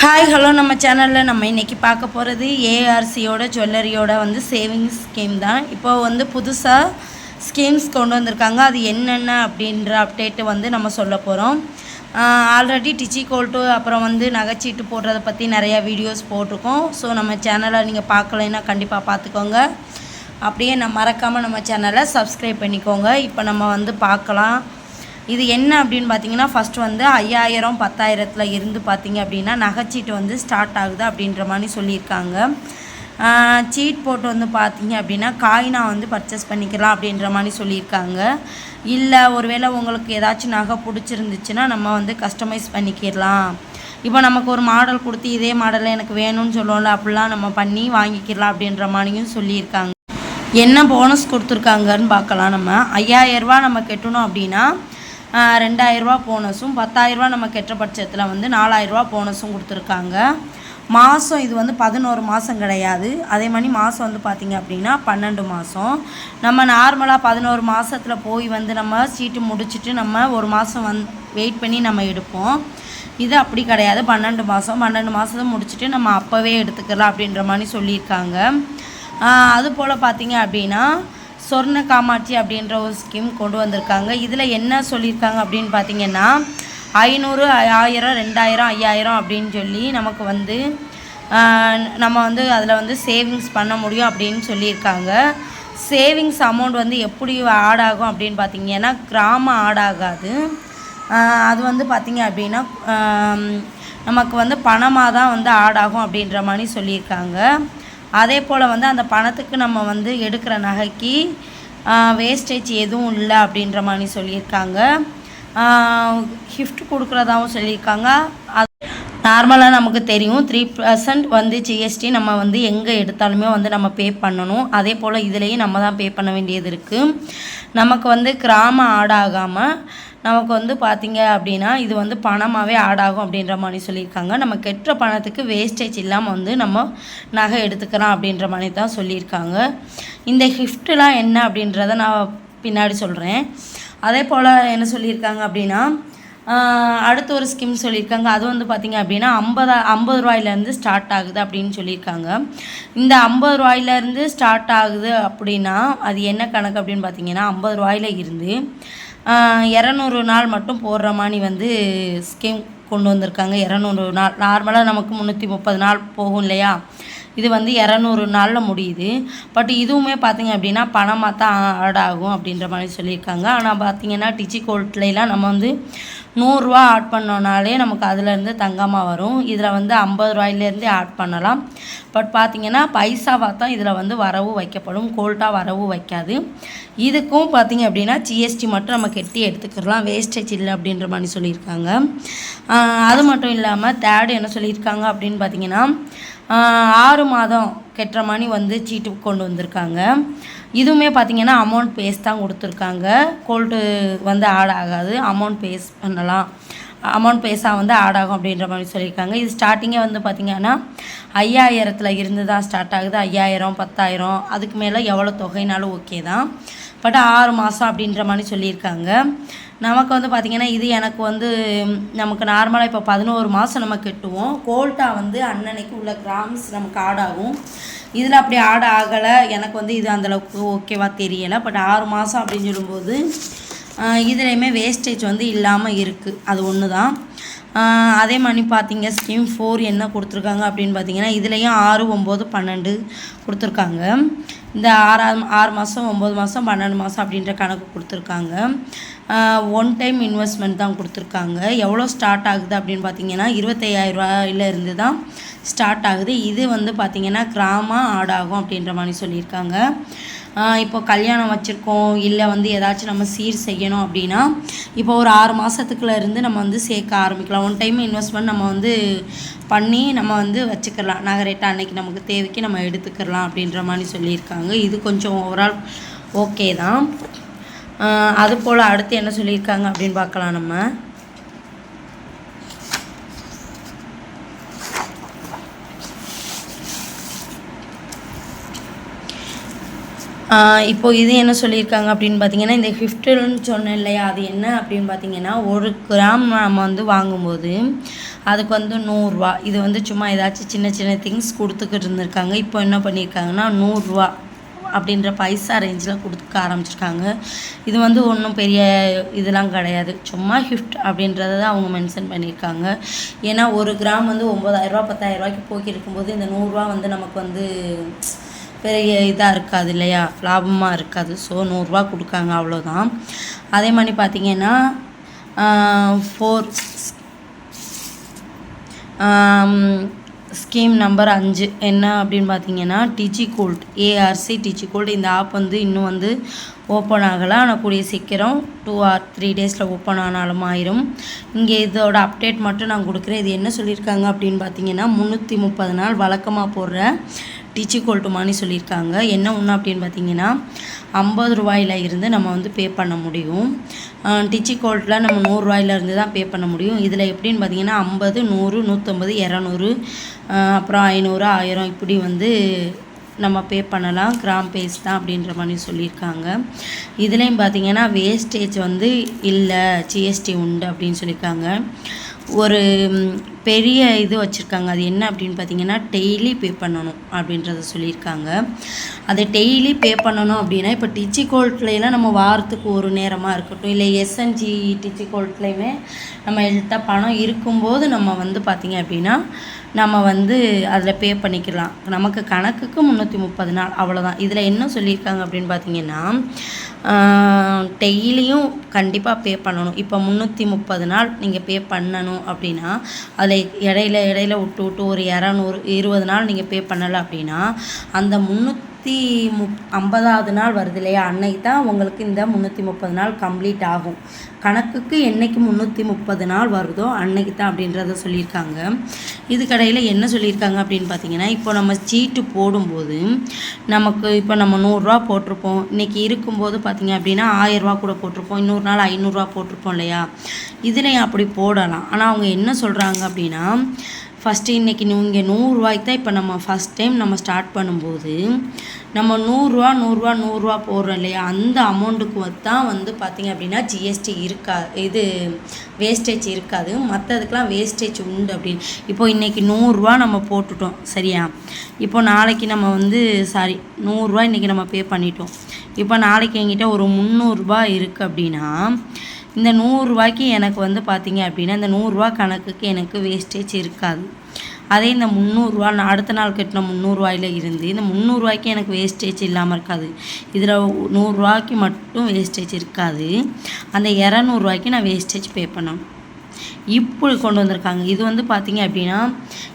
Hi hello நம்ம சேனலில் நம்ம இன்றைக்கி பார்க்க போகிறது ஏஆர்சியோட ஜுவல்லரியோட வந்து சேவிங்ஸ் ஸ்கீம் தான். இப்போ வந்து புதுசாக ஸ்கீம்ஸ் கொண்டு வந்திருக்காங்க. அது என்னென்ன அப்படின்ற அப்டேட்டு வந்து நம்ம சொல்ல போகிறோம் ஆல்ரெடி டிச்சி கோல்ட்டு அப்புறம் வந்து நகைச்சீட்டு போடுறதை பற்றி நிறையா வீடியோஸ் போட்டிருக்கோம். ஸோ நம்ம சேனலை நீங்கள் பார்க்கலைன்னா கண்டிப்பாக பார்த்துக்கோங்க. அப்படியே நான் மறக்காமல் நம்ம சேனலை சப்ஸ்கிரைப் பண்ணிக்கோங்க. இப்போ நம்ம வந்து பார்க்கலாம். இது என்ன அப்படின்னு பார்த்தீங்கன்னா ஃபஸ்ட்டு வந்து ஐயாயிரம் பத்தாயிரத்தில் இருந்து பார்த்தீங்க அப்படின்னா நகைச்சீட்டு வந்து ஸ்டார்ட் ஆகுது அப்படின்ற மாதிரி சொல்லியிருக்காங்க. சீட் போட்டு வந்து பார்த்தீங்க அப்படின்னா காயினா வந்து பர்ச்சேஸ் பண்ணிக்கலாம் அப்படின்ற மாதிரி சொல்லியிருக்காங்க. இல்லை ஒருவேளை உங்களுக்கு ஏதாச்சும் நகை பிடிச்சிருந்துச்சுன்னா நம்ம வந்து கஸ்டமைஸ் பண்ணிக்கிடலாம். இப்போ நமக்கு ஒரு மாடல் கொடுத்து இதே மாடலில் எனக்கு வேணும்னு சொல்லுவோம்ல அப்படிலாம் நம்ம பண்ணி வாங்கிக்கலாம் அப்படின்ற மாதிரியும் சொல்லியிருக்காங்க. என்ன போனஸ் கொடுத்துருக்காங்கன்னு பார்க்கலாம் நம்ம. ஐயாயிரரூபா நம்ம கட்டணும் அப்படின்னா ரெண்டாயிரரூபா போனஸும் பத்தாயிரரூபா நம்ம கெட்ட பட்சத்தில் வந்து நாலாயிரரூபா போனஸும் கொடுத்துருக்காங்க. மாதம் இது வந்து பதினோரு மாதம் கிடையாது. அதே மாதிரி மாதம் வந்து பார்த்திங்க அப்படின்னா பன்னெண்டு மாதம் நம்ம நார்மலாக பதினோரு மாதத்தில் போய் வந்து நம்ம சீட்டு முடிச்சுட்டு நம்ம ஒரு மாதம் வந் வெயிட் பண்ணி நம்ம எடுப்போம். இது அப்படி கிடையாது. பன்னெண்டு மாதம் பன்னெண்டு மாதத்தை முடிச்சுட்டு நம்ம அப்போவே எடுத்துக்கலாம் அப்படின்ற மாதிரி சொல்லியிருக்காங்க. அது போல் பார்த்தீங்க அப்படின்னா சொர்ண காமாட்சி அப்படின்ற ஒரு ஸ்கீம் கொண்டு வந்திருக்காங்க. இதில் என்ன சொல்லியிருக்காங்க அப்படின்னு பார்த்தீங்கன்னா ஐநூறு ஆயிரம் ரெண்டாயிரம் ஐயாயிரம் அப்படின்னு சொல்லி நமக்கு வந்து நம்ம வந்து அதில் வந்து சேவிங்ஸ் பண்ண முடியும் அப்படின்னு சொல்லியிருக்காங்க. சேவிங்ஸ் அமௌண்ட் வந்து எப்படி ஆட் ஆகும் அப்படின்னு பார்த்தீங்கன்னா கிராம ஆட் ஆகாது. அது வந்து பார்த்திங்க அப்படின்னா நமக்கு வந்து பணமாக தான் வந்து ஆட் ஆகும் அப்படின்ற மாதிரி சொல்லியிருக்காங்க. அதே போல் வந்து அந்த பணத்துக்கு நம்ம வந்து எடுக்கிற நகைக்கு வேஸ்டேஜ் எதுவும் இல்லை அப்படின்ற மாதிரி சொல்லியிருக்காங்க. கிஃப்ட் கொடுக்குறதாகவும் சொல்லியிருக்காங்க. அது நார்மலாக நமக்கு தெரியும். த்ரீ பர்சன்ட் வந்து ஜிஎஸ்டி நம்ம வந்து எங்கே எடுத்தாலுமே வந்து நம்ம பே பண்ணணும். அதே போல் இதுலேயும் நம்ம தான் பே பண்ண வேண்டியது இருக்குது நமக்கு வந்து கிராம ஆடாகாமல் நமக்கு வந்து பார்த்திங்க அப்படின்னா இது வந்து பணமாகவே ஆடாகும் அப்படின்ற மாதிரி சொல்லியிருக்காங்க. நம்ம கெட்ட பணத்துக்கு வேஸ்டேஜ் இல்லாமல் வந்து நம்ம நகை எடுத்துக்கலாம் அப்படின்ற மாதிரி தான் சொல்லியிருக்காங்க. இந்த கிஃப்ட்லாம் என்ன அப்படின்றத நான் பின்னாடி சொல்கிறேன் அதே போல் என்ன சொல்லியிருக்காங்க அப்படின்னா அடுத்து ஒரு ஸ்கீம் சொல்லியிருக்காங்க. அது வந்து பார்த்திங்க அப்படின்னா ஐம்பதா ஐம்பது ரூபாயிலேருந்து ஸ்டார்ட் ஆகுது அப்படின்னு சொல்லியிருக்காங்க. இந்த ஐம்பது ரூபாயிலேருந்து ஸ்டார்ட் ஆகுது அப்படின்னா அது என்ன கணக்கு அப்படின்னு பார்த்தீங்கன்னா ஐம்பது ரூபாயில இருந்து இரநூறு நாள் மட்டும் போடுற மாதிரி வந்து ஸ்கீம் கொண்டு வந்திருக்காங்க. இரநூறு நாள் நார்மலாக நமக்கு முந்நூற்றி முப்பது நாள் போகும் இல்லையா? இது வந்து இரநூறு நாளில் முடியுது. பட் இதுவுமே பார்த்திங்க அப்படின்னா பணமாக தான் ஆட் ஆகும் அப்படின்ற மாதிரி சொல்லியிருக்காங்க. ஆனால் பார்த்திங்கன்னா டிச்சி கோல்ட்லாம் நம்ம வந்து நூறுரூவா ஆட் பண்ணோனாலே நமக்கு அதுலேருந்து தங்கமாக வரும். இதில் வந்து ஐம்பது ரூபாயிலேருந்தே ஆட் பண்ணலாம். பட் பார்த்திங்கன்னா பைசாவாக தான் இதில் வந்து வரவு வைக்கப்படும். கோல்ட்டாக வரவு வைக்காது. இதுக்கும் பார்த்திங்க அப்படின்னா ஜிஎஸ்டி மட்டும் நம்ம கெட்டி எடுத்துக்கிறலாம் வேஸ்டேஜ் இல்லை அப்படின்ற மாதிரி சொல்லியிருக்காங்க. அது மட்டும் இல்லாமல் தேர்டு என்ன சொல்லியிருக்காங்க அப்படின்னு பார்த்திங்கன்னா ஆறு மாதம் கெட்டுற மாதிரி வந்து சீட்டு கொண்டு வந்திருக்காங்க. இதுவுமே பார்த்திங்கன்னா அமௌண்ட் பேஸ் தான் கொடுத்துருக்காங்க. கோல்டு வந்து ஆட் ஆகாது. அமௌண்ட் பேஸ் பண்ணலாம். அமௌண்ட் பேஸாக வந்து ஆட் ஆகும் அப்படின்ற மாதிரி சொல்லியிருக்காங்க. இது ஸ்டார்டிங்கே வந்து பார்த்திங்கன்னா ஐயாயிரத்தில் இருந்து தான் ஸ்டார்ட் ஆகுது. ஐயாயிரம் பத்தாயிரம். அதுக்கு மேலே எவ்வளோ தொகைனாலும் ஓகே தான். பட் ஆறு மாதம் அப்படின்ற மாதிரி சொல்லியிருக்காங்க. நமக்கு வந்து பார்த்திங்கன்னா இது எனக்கு வந்து நமக்கு நார்மலாக இப்போ பதினோரு மாதம் நம்ம கட்டுவோம். கோல்ட்டாக வந்து அன்னன்னைக்கு உள்ள கிராம்ஸ் நமக்கு ஆட் ஆகும். இதில் அப்படி ஆட் ஆகலை. எனக்கு வந்து இது அந்தளவுக்கு ஓகேவா தெரியலை. பட் ஆறு மாதம் அப்படின்னு சொல்லும்போது இதுலேயுமே வேஸ்டேஜ் வந்து இல்லாமல் இருக்குது அது ஒன்று தான். அதே மாதிரி பார்த்தீங்க ஸ்கீம் ஃபோர் என்ன கொடுத்துருக்காங்க அப்படின்னு பார்த்தீங்கன்னா இதுலேயும் ஆறு ஒம்பது பன்னெண்டு கொடுத்துருக்காங்க. இந்த ஆறாம் ஆறு மாதம் ஒம்பது மாதம் பன்னெண்டு மாதம் அப்படின்ற கணக்கு கொடுத்துருக்காங்க. ஒன் டைம் இன்வெஸ்ட்மெண்ட் தான் கொடுத்துருக்காங்க. எவ்வளோ ஸ்டார்ட் ஆகுது அப்படின்னு பார்த்தீங்கன்னா இருபத்தையாயிரரூவாயிலேருந்து தான் ஸ்டார்ட் ஆகுது. இது வந்து பார்த்திங்கன்னா கிராம ஆடாகும் அப்படின்ற மாதிரி சொல்லியிருக்காங்க. இப்போ கல்யாணம் வச்சுருக்கோம். இல்லை வந்து ஏதாச்சும் நம்ம சீர் செய்யணும் அப்படின்னா இப்போ ஒரு ஆறு மாதத்துக்குள்ள இருந்து நம்ம வந்து சேர்க்க ஆரம்பிக்கலாம். ஒன் டைம் இன்வெஸ்ட்மெண்ட் நம்ம வந்து பண்ணி நம்ம வந்து வச்சுக்கலாம். நகரேட்டை அன்னைக்கு நமக்கு தேவைக்கு நம்ம எடுத்துக்கலாம் அப்படின்ற மாதிரி சொல்லியிருக்காங்க. இது கொஞ்சம் ஓவரால் ஓகே தான். அது போல் அடுத்து என்ன சொல்லியிருக்காங்க அப்படின்னு பார்க்கலாம் நம்ம. இப்போது இது என்ன சொல்லியிருக்காங்க அப்படின்னு பார்த்தீங்கன்னா இந்த கிஃப்ட்டுன்னு சொன்னேன் இல்லையா அது என்ன அப்படின்னு பார்த்தீங்கன்னா ஒரு கிராம் நம்ம வந்து வாங்கும்போது அதுக்கு வந்து நூறுரூவா. இது வந்து சும்மா ஏதாச்சும் சின்ன சின்ன திங்ஸ் கொடுத்துக்கிட்டு இருந்திருக்காங்க. இப்போ என்ன பண்ணியிருக்காங்கன்னா நூறுரூவா அப்படின்ற பைசா ரேஞ்சில் கொடுக்க ஆரம்பிச்சிருக்காங்க. இது வந்து ஒன்றும் பெரிய இதெல்லாம் கிடையாது. சும்மா கிஃப்ட் அப்படின்றத தான் அவங்க மென்ஷன் பண்ணியிருக்காங்க. ஏன்னா ஒரு கிராம் வந்து ஒம்பதாயிரரூபா பத்தாயிரரூபாய்க்கு போக்கி இருக்கும்போது இந்த நூறுரூவா வந்து நமக்கு வந்து பெரிய இதாக இருக்காது இல்லையா? லாபமாக இருக்காது. ஸோ நூறுரூவா கொடுக்காங்க அவ்வளோதான். அதே மாதிரி பார்த்தீங்கன்னா ஃபோர் ஸ்கீம் நம்பர் அஞ்சு. என்ன அப்படின்னு பார்த்தீங்கன்னா digi gold ARC digi gold இந்த ஆப் வந்து இன்னும் வந்து ஓப்பன் ஆகலை. ஆனால் கூடிய சீக்கிரம் டூ ஆர் த்ரீ டேஸில் ஓப்பன் ஆனாலும் ஆயிரும். இங்கே இதோட அப்டேட் மட்டும் நான் கொடுக்குறேன். இது என்ன சொல்லியிருக்காங்க அப்படின்னு பார்த்தீங்கன்னா முந்நூற்றி முப்பது நாள் வழக்கமாக போடுற டிச்சி கோல்ட்டுமானி சொல்லியிருக்காங்க. என்ன ஒன்று அப்படின்னு பார்த்தீங்கன்னா ஐம்பது ரூபாயில் இருந்து நம்ம வந்து பே பண்ண முடியும். டிச்சி கோல்ட்டில் நம்ம நூறுரூவாயிலேருந்து தான் பே பண்ண முடியும். இதில் எப்படின்னு பார்த்தீங்கன்னா ஐம்பது நூறு நூற்றம்பது இரநூறு அப்புறம் ஐநூறு ஆயிரம் இப்படி வந்து நம்ம பே பண்ணலாம். கிராம் பேஸ் தான் அப்படின்ற மாதிரி சொல்லியிருக்காங்க. இதுலேயும் பார்த்தீங்கன்னா வேஸ்டேஜ் வந்து இல்லை ஜிஎஸ்டி உண்டு அப்படின்னு சொல்லியிருக்காங்க. ஒரு பெரிய இது வச்சுருக்காங்க. அது என்ன அப்படின்னு பார்த்தீங்கன்னா டெய்லி பே பண்ணணும் அப்படின்றத சொல்லியிருக்காங்க. அதை டெய்லி பே பண்ணணும் அப்படின்னா இப்போ டிச்சி கோல்ட்லாம் நம்ம வாரத்துக்கு ஒரு நேரமாக இருக்கட்டும் இல்லை எஸ்என்ஜி டிச்சி கோல்ட்லேயுமே நம்ம எழுத்தா பணம் இருக்கும்போது நம்ம வந்து பார்த்திங்க அப்படின்னா நம்ம வந்து அதில் பே பண்ணிக்கலாம். நமக்கு கணக்குக்கு முந்நூற்றி முப்பது நாள் அவ்வளோதான் இதில் என்ன சொல்லியிருக்காங்க அப்படின்னு பார்த்தீங்கன்னா டெய்லியும் கண்டிப்பாக பே பண்ணணும். இப்போ முந்நூற்றி முப்பது நாள் நீங்கள் பே பண்ணணும் அப்படின்னா அதில் இடையில இடையில விட்டு விட்டு ஒரு இரநூறு இருபது நாள் நீங்கள் பே பண்ணலை அப்படின்னா அந்த முந்நூற்றி முப் ஐம்பதாவது நாள் வருது இல்லையா? அன்னைக்கு தான் உங்களுக்கு இந்த முந்நூற்றி முப்பது நாள் கம்ப்ளீட் ஆகும். கணக்குக்கு என்றைக்கு முந்நூற்றி முப்பது நாள் வருதோ அன்னைக்கு தான் அப்படின்றத சொல்லியிருக்காங்க. இதுக்கடையில் என்ன சொல்லியிருக்காங்க அப்படின்னு பார்த்தீங்கன்னா இப்போ நம்ம சீட்டு போடும்போது நமக்கு இப்போ நம்ம நூறுரூவா போட்டிருப்போம். இன்றைக்கி இருக்கும்போது பார்த்தீங்க அப்படின்னா ஆயிரரூவா கூட போட்டிருப்போம். இன்னொரு நாள் ஐநூறுரூவா போட்டிருப்போம் இல்லையா? இதுலேயும் அப்படி போடலாம். ஆனால் அவங்க என்ன சொல்கிறாங்க அப்படின்னா ஃபஸ்ட்டு இன்றைக்கி இங்கே நூறுரூவாய்க்கு தான் இப்போ நம்ம ஃபஸ்ட் டைம் நம்ம ஸ்டார்ட் பண்ணும்போது நம்ம நூறுரூவா நூறுரூவா நூறுரூவா போடுறோம் இல்லையா? அந்த அமௌண்ட்டுக்கு தான் வந்து பார்த்திங்க அப்படின்னா ஜிஎஸ்டி இருக்கா இது வேஸ்டேஜ் இருக்காது. மற்றதுக்கெலாம் வேஸ்டேஜ் உண்டு அப்படின்னு. இப்போ இன்றைக்கி நூறுரூவா நம்ம போட்டுட்டோம் சரியா? இப்போ நாளைக்கு நம்ம வந்து சாரி நூறுரூவா இன்றைக்கி நம்ம பே பண்ணிட்டோம். இப்போ நாளைக்கு என்கிட்ட ஒரு முந்நூறுரூபா இருக்குது அப்படின்னா இந்த நூறுரூவாய்க்கு எனக்கு வந்து பார்த்திங்க அப்படின்னா இந்த நூறுரூவா கணக்குக்கு எனக்கு வேஸ்டேஜ் இருக்காது. அதே இந்த முந்நூறுரூவா நான் அடுத்த நாள் கட்டின முந்நூறுரூவாயில் இருந்து இந்த முந்நூறுரூவாய்க்கு எனக்கு வேஸ்டேஜ் இல்லாமல் இருக்காது. இதில் நூறுரூவாய்க்கு மட்டும் வேஸ்டேஜ் இருக்காது. அந்த இரநூறுவாய்க்கு நான் வேஸ்டேஜ் பே பண்ணணும். இப்படி கொண்டு வந்திருக்காங்க. இது வந்து பார்த்திங்க அப்படின்னா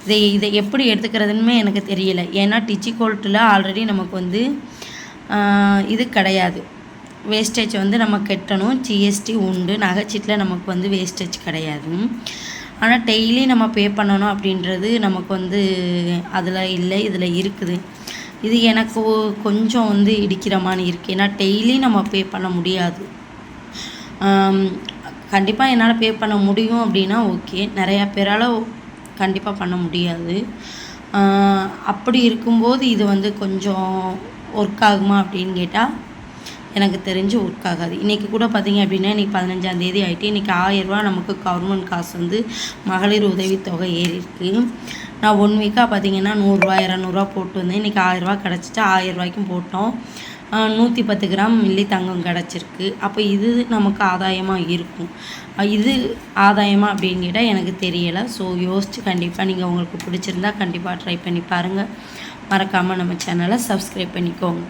இதை இதை எப்படி எடுத்துக்கிறதுன்னு எனக்கு தெரியலை. ஏன்னா டிச்சி கோல்ட்டில் ஆல்ரெடி நமக்கு வந்து இது கிடையாது. வேஸ்டேஜ் வந்து நம்ம கட்டணும். ஜிஎஸ்டி உண்டு. நகைச்சீட்டில் நமக்கு வந்து வேஸ்டேஜ் கிடையாது. ஆனால் டெய்லி நம்ம பே பண்ணணும் அப்படின்றது நமக்கு வந்து அதில் இல்லை இதில் இருக்குது. இது எனக்கு கொஞ்சம் வந்து இடிக்கிற மாதிரி இருக்குது ஏன்னா டெய்லி நம்ம பே பண்ண முடியாது. கண்டிப்பாக என்னால் பே பண்ண முடியும் அப்படின்னா ஓகே நிறையா பேரால் கண்டிப்பாக பண்ண முடியாது. அப்படி இருக்கும்போது இது வந்து கொஞ்சம் ஒர்க் ஆகுமா அப்படின்னு கேட்டால் எனக்கு தெரிஞ்சு ஒர்க் ஆகாது. இன்றைக்கி கூட பார்த்திங்க அப்படின்னா இன்றைக்கி பதினஞ்சாந்தேதி ஆகிட்டு இன்றைக்கி ஆயிரரூவா நமக்கு கவர்மெண்ட் காசு வந்து மகளிர் உதவித்தொகை ஏறி இருக்குது நான் ஒன் வீக்காக பார்த்திங்கன்னா நூறுரூவா இரநூறுவா போட்டு வந்தேன். இன்றைக்கி ஆயிரரூவா கிடச்சிட்டு ஆயிரரூவாய்க்கும் போட்டோம். நூற்றி பத்து கிராம் மில்லி தங்கம் கிடச்சிருக்கு. அப்போ இது நமக்கு ஆதாயமாக இருக்கும். இது ஆதாயமாக அப்படின்னு கேட்டால் எனக்கு தெரியலை. ஸோ யோசித்து கண்டிப்பாக நீங்கள் உங்களுக்கு பிடிச்சிருந்தா கண்டிப்பாக ட்ரை பண்ணி பாருங்கள் மறக்காமல் நம்ம சேனலை சப்ஸ்கிரைப் பண்ணிக்கோங்க.